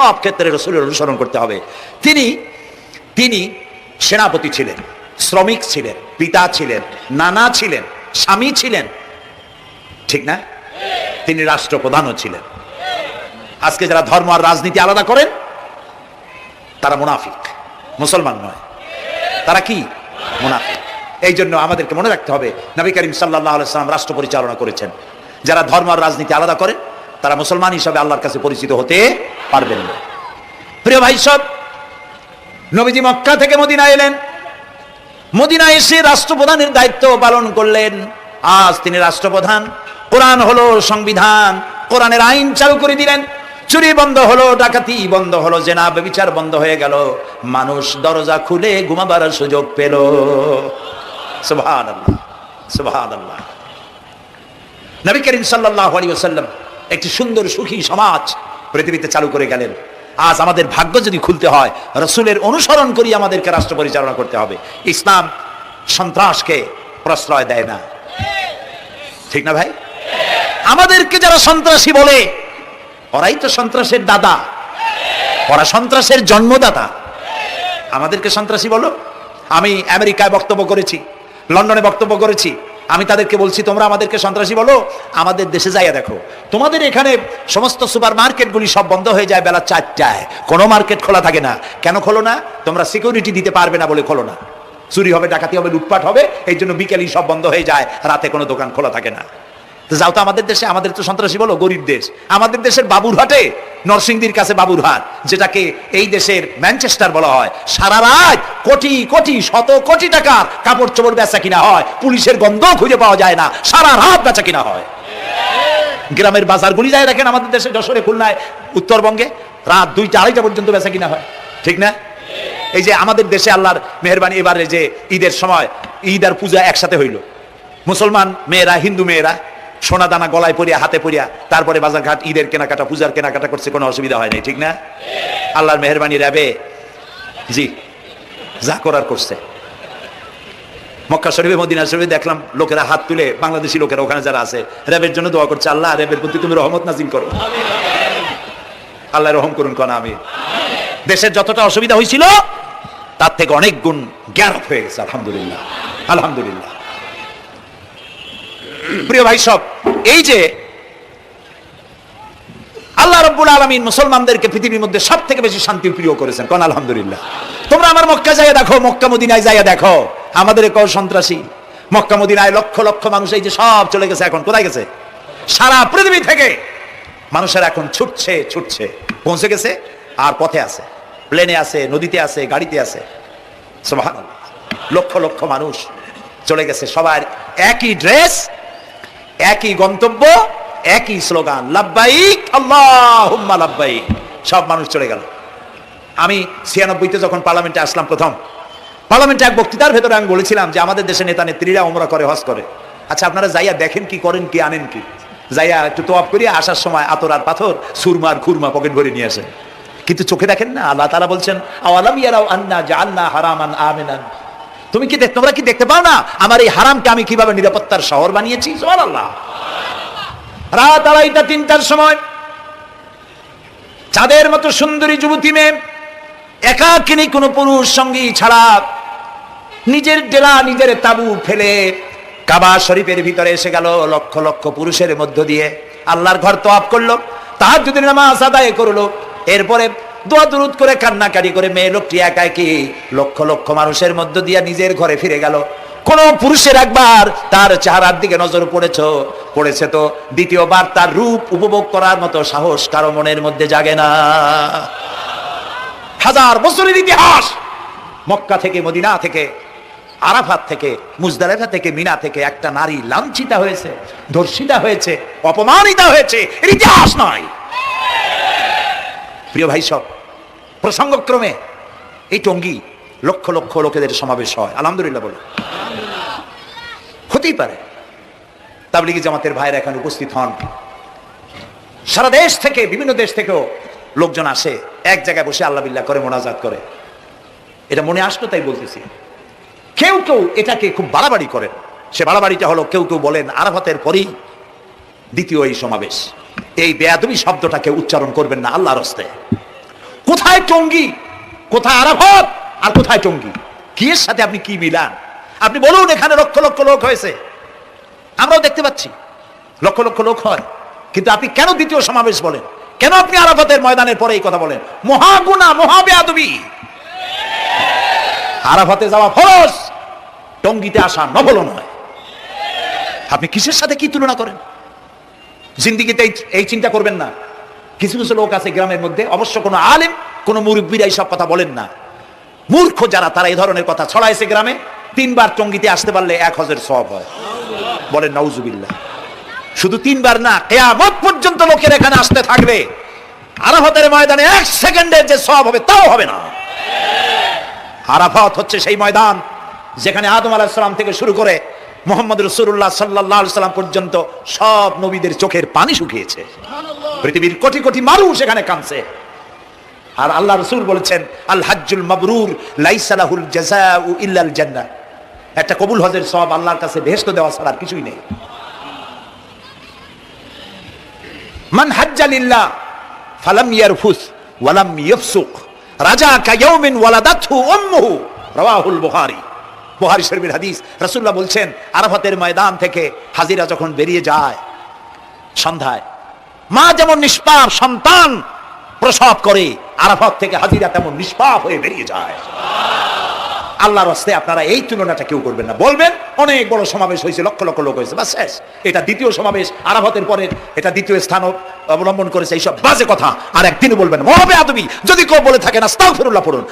সব ক্ষেত্রে রসুলের অনুসরণ করতে হবে। তিনি তিনি সেনাপতি ছিলেন, শ্রমিক ছিলেন, পিতা ছিলেন, নানা ছিলেন, স্বামী ছিলেন। ঠিক না? তিনি রাষ্ট্রপ্রধানও ছিলেন। আজকে যারা ধর্ম আর রাজনীতি আলাদা করেন, তারা মুনাফিক, মুসলমান নয়। তারা কি? মুনাফিক। এই জন্য আমাদেরকে মনে রাখতে হবে, নবী করিম সাল্লাহ সাল্লাম রাষ্ট্র পরিচালনা করেছেন। যারা ধর্ম আর রাজনীতি আলাদা করে, তারা মুসলমান হিসাবে আল্লাহর কাছে পরিচিত হতে পারবেন না। প্রিয় ভাই সব, নবীজি মক্কা থেকে মদিনা এলেন। মদিনা এসে রাষ্ট্রপ্রধানের দায়িত্ব পালন করলেন। আজ তিনি রাষ্ট্রপ্রধান। কোরআন হলো সংবিধান। কোরআনের আইন চালু করে দিলেন। চুরি বন্ধ হলো, ডাকাতি বন্ধ হলো, জেনা বিচার বন্ধ হয়ে গেল। মানুষ দরজা খুলে ঘুমাবার সুযোগ পেল। নবী করিম সাল্লাহ আলী একটি সুন্দর সুখী সমাজ পৃথিবীতে চালু করে গেলেন। আজ আমাদের ভাগ্য যদি খুলতে হয়, রসুলের অনুসরণ করি আমাদেরকে রাষ্ট্র পরিচালনা করতে হবে। ইসলাম সন্ত্রাসকে প্রশ্রয় দেয় না। ঠিক না ভাই? আমাদেরকে যারা সন্ত্রাসী বলে, ওরাই তো সন্ত্রাসের দাদা। ওরা সন্ত্রাসের জন্মদাতা। আমাদেরকে সন্ত্রাসী বলো। আমি আমেরিকায় বক্তব্য করেছি, লন্ডনে বক্তব্য করেছি। আমি তাদেরকে বলছি, তোমরা আমাদেরকে সন্ত্রাসী বলো, আমাদের দেশে যাইয়া দেখো। তোমাদের এখানে সমস্ত সুপার মার্কেটগুলি সব বন্ধ হয়ে যায় বেলা চারটায়। কোনো মার্কেট খোলা থাকে না। কেন খোলো না? তোমরা সিকিউরিটি দিতে পারবে না বলে খোলো না। চুরি হবে, ডাকাতি হবে, লুটপাট হবে এই জন্য বিকেলই সব বন্ধ হয়ে যায়। রাতে কোনো দোকান খোলা থাকে না। যাও তো আমাদের দেশে, আমাদের তো সন্ত্রাসী বলো, গরিব দেশ। আমাদের দেশের বাবুরহাটে নরসিংদীর কাছে বাবুরহাট যেটাকে এই দেশের ম্যানচেস্টার বলা হয়। সারা রাত কোটি কোটি, শত কোটি টাকার কাপড় চোপড় বেচা কিনা হয়। পুলিশের গন্ধ খুঁজে পাওয়া যায় না। সারা রাত বেচা কিনা হয়। গ্রামের বাজারগুলি যায় দেখেন আমাদের দেশে, যশোরে, খুলনায়, উত্তরবঙ্গে। রাত দুইটা, আড়াইটা পর্যন্ত বেচা কিনা হয়। ঠিক না? এই যে আমাদের দেশে আল্লাহর মেহরবানি, এবারে যে ঈদের সময় ঈদ আর পূজা একসাথে হইল। মুসলমান মেয়েরা, হিন্দু মেয়েরা সোনা দানা গলায় পরিয়া, হাতে পরিয়া, তারপরে বাজারঘাট, ঈদের কেনাকাটা, পূজার কেনাকাটা করছে, কোনো অসুবিধা হয় নাই, ঠিক না? আল্লাহর মেহরবানি র্যাবে জি, যা করার করছে। মক্কা শরীফে, মদিনা শরীফে দেখলাম, লোকেরা হাত তুলে, বাংলাদেশি লোকেরা ওখানে যারা আছে র্যাবের জন্য দোয়া করছে, আল্লাহ র্যাবের প্রতি তুমি রহমত নাজিল করো। আল্লাহ রহম করুন, কনা আমি দেশের যতটা অসুবিধা হয়েছিল, তার থেকে অনেক গুণ জ্ঞান হয়ে গেছে, আলহামদুলিল্লাহ আলহামদুলিল্লাহ। প্রিয় ভাই, সব, এই যে আল্লাহ রব্বুল আলমিন মুসলমানদেরকে পৃথিবীর মধ্যে সব থেকে বেশি শান্তির প্রিয় করেছেন। কোন আলহামদুলিল্লাহ। তোমরা আমার মক্কা যাইয়া দেখো, মক্কা মদিনায় যাইয়া দেখো। আমাদের কও সন্ত্রাসী। মক্কা মদিনায় লক্ষ লক্ষ মানুষ, এই যে সব চলে গেছে, এখন কোথায় গেছে? সারা পৃথিবী থেকে মানুষের এখন ছুটছে ছুটছে। পৌঁছে গেছে, আর পথে আছে। প্লেনে আছে, নদীতে আছে, গাড়িতে আছে। লক্ষ লক্ষ মানুষ চলে গেছে। সবার একই ড্রেস একই গন্তব্য, একই স্লোগান, লাব্বাইক, আল্লাহুম্মা লাব্বাইক। সব মানুষ চলে গেল। আমি ছিয়ানব্বইতে যখন পার্লামেন্টে আসলাম প্রথম, পার্লামেন্টে এক বক্তৃতার ভেতরে আমি বলেছিলাম যে আমাদের দেশে নেতা নেত্রীরা ওমরা করে, হজ করে। আচ্ছা আপনারা যাইয়া দেখেন কি, করেন কি, আনেন কি? যাইয়া একটু তোয়াপ করিয়া আসার সময় আতর আর পাথর সুরমার খুরমা পকেট ভরে নিয়ে আসেন। কিন্তু চোখে দেখেন না, আল্লাহ তালা বলছেন, আওয়ালাম ইয়ারাও আন্না যে জাআলনা হারামান আমিনান। তুমি কি দেখ- তোমরা কি দেখতে পাও না? আমার এই হারামকে আমি কীভাবে নিরাপত্তার শহর বানিয়েছি? রাত আড়াইটা, তিনটার সময় চাঁদের মতো সুন্দরী যুবতী মেয়ে একাকিনী কোনো পুরুষ সঙ্গী ছাড়া নিজের ডেলা, নিজের তাবু ফেলে কাবা শরীফের ভিতরে এসে গেল লক্ষ লক্ষ পুরুষের মধ্য দিয়ে। আল্লাহর ঘর তো আপ করল তাহার যদি নামাজ আদায় করল। এরপরে দোয়া দুরুদ করে কান্নাকারি করে, মেয়ে লোকটি একাই কি লক্ষ লক্ষ মানুষের মধ্য দিয়ে নিজের ঘরে ফিরে গেল। কোন পুরুষের একবার তার চেহারার দিকে নজর পড়েছ, পড়েছে তো দ্বিতীয়বার তার রূপ উপভোগ করার মতো সাহস কারও মনের মধ্যে জাগে না। হাজার বছরের ইতিহাস, মক্কা থেকে, মদিনা থেকে, আরাফাত থেকে, মুজদালেফা থেকে, মিনা থেকে একটা নারী লাঞ্ছিতা হয়েছে, ধর্ষিতা হয়েছে, অপমানিতা হয়েছে। ইতিহাস নয়। প্রিয় ভাই সব, প্রসঙ্গক্রমে এই টঙ্গি লক্ষ লক্ষ লোকেদের সমাবেশ হয়। আলহামদুলিল্লাহ বলে হতেই পারে। তাবলিগি জামাতের ভাইরা এখানে উপস্থিত হন। সারা দেশ থেকে, বিভিন্ন দেশ থেকেও লোকজন আসে। এক জায়গায় বসে আল্লাহ করে, মোনাজাত করে। এটা মনে আসলো তাই বলতেছি। কেউ কেউ এটাকে খুব বাড়াবাড়ি করেন। সে বাড়াবাড়িটা হলো কেউ কেউ বলেন, আরাফাতের পরেই দ্বিতীয় এই সমাবেশ। এই বেয়াদবি শব্দটাকে উচ্চারণ করবেন না, আল্লাহর হস্তে। কোথায় টঙ্গি? কোথায় আরাফত? আর কোথায় টঙ্গি? কি এর সাথে আপনি কি মিলান? আপনি বলুন, এখানে লক্ষ লক্ষ লোক হয়েছে। আমরাও দেখতে পাচ্ছি। লক্ষ লক্ষ লোক হয়। কিন্তু আপনি কেন দ্বিতীয় সমাবেশ বলেন? কেন আপনি আরাফতের ময়দানের পরে এই কথা বলেন? মহাগুনা, মহাবেয়াদবি। আরাফাতে যাওয়া ফরজ। টঙ্গিতে আসা নবল নয়। আপনি কিসের সাথে কি তুলনা করেন? জিন্দিগিতে এই- চিন্তা করবেন না। কিছু কিছু লোক আছে গ্রামের মধ্যে, অবশ্য কোনো আলেম, কোনো মুরব্বীরা এইসব কথা বলেন না। মূর্খ যারা, তারা এই ধরনের কথা ছড়াইছে গ্রামে, তিনবার টঙ্গিতে আসতে পারলে এক হজের সব হয়। বলেন, নাউজুবিল্লাহ। শুধু তিনবার না, কেয়ামত পর্যন্ত লোকের এখানে আসতে থাকবে। আরাফাতের ময়দানে এক সেকেন্ডের যে সব হবে, তাও হবে না। আরাফাত হচ্ছে সেই ময়দান যেখানে আদম আলাহিসাল্লাম থেকে শুরু করে মোহাম্মদ রসুল্লাহ সাল্লাহ সাল্লাম পর্যন্ত সব নবীদের চোখের পানি শুকিয়েছে। পৃথিবীর কোটি কোটি মানুষ এখানে কাঁদছে। আর আল্লাহ রসুল বলেছেন আল হাজ্জুল মাবরুর লাইসালাহুল ইল্লাল জান্নাহ। একটা কবুল হজের সব আল্লাহর কাছে ভেস্ত দেওয়া ছাড়া আর কিছুই নেই। মান হাজ্জালিল্লাহ ফালাম ইয়ারফুস ওয়ালাম ইয়াফসুক। রাজা কায়াউমিন ওয়ালাদাতহু উম্মুহু রাওয়াহুল বুখারী। বুখারী শরীফের হাদিস রসুল্লাহ বলছেন, আরাফাতের ময়দান থেকে হাজিরা যখন বেরিয়ে যায়, সন্ধ্যায়, মা যেমন নিষ্পাপ, সন্তান প্রসব করে, আরাফাত থেকে হাজিরা তেমন নিষ্পাপ হয়ে বেরিয়ে যায়। আল্লাহর হস্তে আপনারা এই তুলনাটা কেউ করবেন না। বলবেন, অনেক বড় সমাবেশ হয়েছে, লক্ষ লক্ষ লোক হয়েছে, বাস শেষ। এটা দ্বিতীয় সমাবেশ, আরাফতের পরে এটা দ্বিতীয় স্থান অবলম্বন করেছে এইসব বাজে কথা। আর একদিনও বলবেন মহাবে আদবি যদি কেউ বলে থাকেন, আস্তাগফিরুল্লাহ পড়ুন।